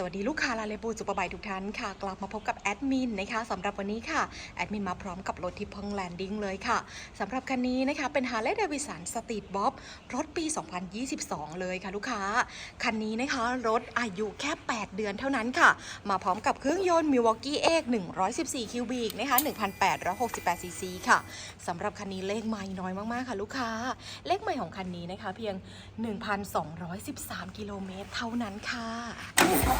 สวัสดีลูกค้าลาเลบูสุปบายทุกท่านค่ะ กลับมาพบกับแอดมินนะคะสำหรับวันนี้ค่ะ แอดมินมาพร้อมกับรถที่เพิ่งแลนดิ้งเลยค่ะสำหรับคันนี้นะคะ เป็น Harley Davidson Street Bob รถปี 2022 เลยค่ะลูกค้า คันนี้นะคะรถอายุแค่ 8 เดือนเท่านั้นค่ะ มาพร้อมกับเครื่องยนต์ Milwaukee X 114 คิวบิกนะคะ1,868ซีซีค่ะสำหรับคันนี้เลขไม่น้อยมากๆค่ะ ลูกค้า เลขใหม่ของคันนี้นะคะ เพียง 1,213 กิโลเมตรเท่านั้นค่ะ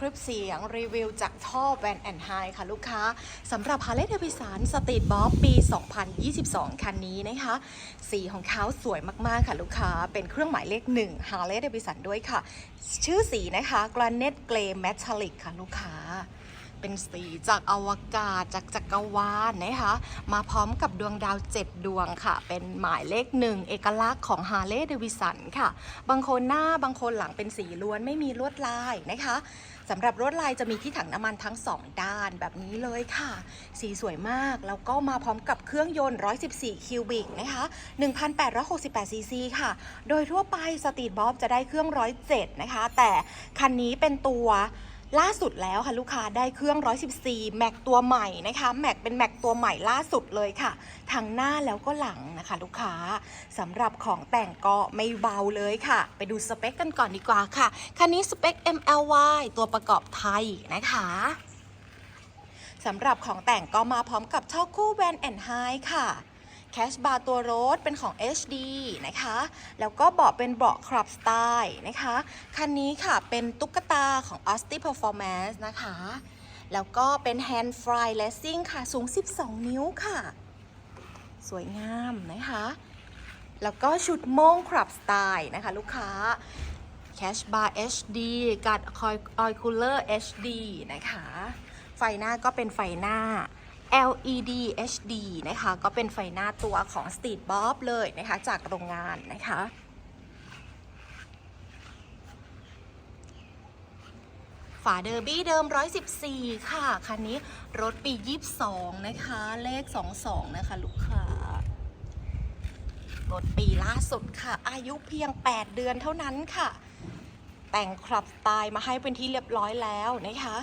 คลิปเสียงรีวิวจากท่อแวนแอนไฮค่ะลูกค้าสำหรับ Harley Davidson Street Bob ปี 2022 คันนี้นะคะ สีของเขาสวยมาก ๆ ค่ะลูกค้า เป็นเครื่องหมายเลข1ฮาร์เลย์เดวิสันด้วยค่ะ ชื่อสีนะคะ Granite Grey Metallic ค่ะลูกค้า เป็นสีจากอวกาศจากจักรวาลนะคะ มาพร้อมกับดวงดาว 7 ดวงค่ะ เป็นหมายเลขหนึ่งเอกลักษณ์ของ Harley Davidson ค่ะ บางคนหน้าบางคนหลังเป็นสีล้วนไม่มีลวดลายนะคะสำหรับลวดลายจะมีที่ถังน้ำมันทั้ง 2 ด้านแบบนี้เลยค่ะ สีสวยมาก แล้วก็มาพร้อมกับเครื่องยนต์ 114 คิวบิกนะคะ1,868ซีซีค่ะ โดยทั่วไปสตรีทบ๊อบจะได้เครื่อง 107 นะคะ แต่คันนี้เป็นตัว ล่าสุดแล้วค่ะลูกค้าได้เครื่อง 114แม็กตัวใหม่นะคะแม็กเป็นแม็กตัวใหม่ล่าสุดเลยค่ะ ทั้งหน้าแล้วก็หลังนะคะ ลูกค้าสำหรับของแต่งก็ไม่เบาเลยค่ะ ไปดูสเปคกันก่อนดีกว่าค่ะ คันนี้สเปค MLY ตัวประกอบไทยนะคะสำหรับของแต่งก็มาพร้อมกับช่อคู่แวนแอนไฮค่ะ แคชบาร์ตัวรถเป็นของ HD นะคะ แล้วก็เบาะเป็นเบาะคลับสไตล์นะคะ คันนี้ค่ะเป็นตุ๊กตาของ a s t i Performance นะคะ แล้วก็เป็น Hand Fly Racing ค่ะ สูง 12 นิ้วค่ะ สวยงามนะคะ แล้วก็ชุดโม่งคลับสไตล์นะคะลูกค้า Cash Bar HD กัดคอยออยคูลเลอร์ HD นะคะ ไฟหน้าก็เป็นไฟหน้า LED HD นะคะ ก็เป็นไฟหน้าตัวของ Street Bob เลยนะคะ จากโรงงานนะคะฝาเดอร์บี้เดิม 114 ค่ะ คันนี้รถปี 22 นะคะ เลข 22 นะคะ ลูกค้า รถปีล่าสุดค่ะ อายุเพียง 8 เดือนเท่านั้นค่ะ แต่งคลับสไตล์มาให้เป็นที่เรียบร้อยแล้วนะคะ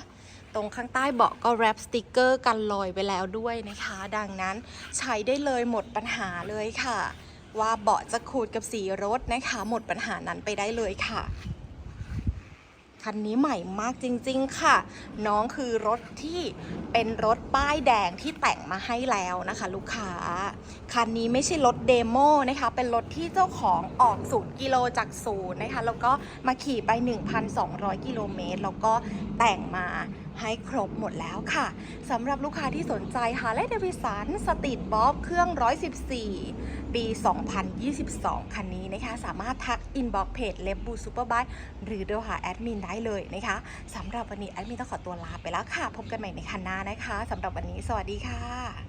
ตรงข้างใต้เบาะก็แรปสติกเกอร์กันลอยไปแล้วด้วยนะคะ ดังนั้นใช้ได้เลยหมดปัญหาเลยค่ะ ว่าเบาะจะขูดกับสีรถนะคะ หมดปัญหานั้นไปได้เลยค่ะ คันนี้ใหม่มากจริง ๆ ค่ะ น้องคือรถที่เป็นรถป้ายแดงที่แต่งมาให้แล้วนะคะ ลูกค้า คันนี้ไม่ใช่รถเดโมนะคะ เป็นรถที่เจ้าของออกศูนย์กิโลจากศูนย์นะคะ แล้วก็มาขี่ไป 1,200 กิโลเมตร แล้วก็แต่งมาให้ครบหมดแล้วค่ะสำหรับลูกค้าที่สนใจ Harley Davidson Street Bob เครื่อง 114 ปี 2022 คันนี้นะคะ สามารถทักอินบ็อกเพจเลบบูซูเปอร์บายหรือโทรหาแอดมินได้เลยนะคะสำหรับวันนี้แอดมินต้องขอตัวลาไปแล้วค่ะ พบกันใหม่ในคันหน้านะคะสำหรับวันนี้สวัสดีค่ะ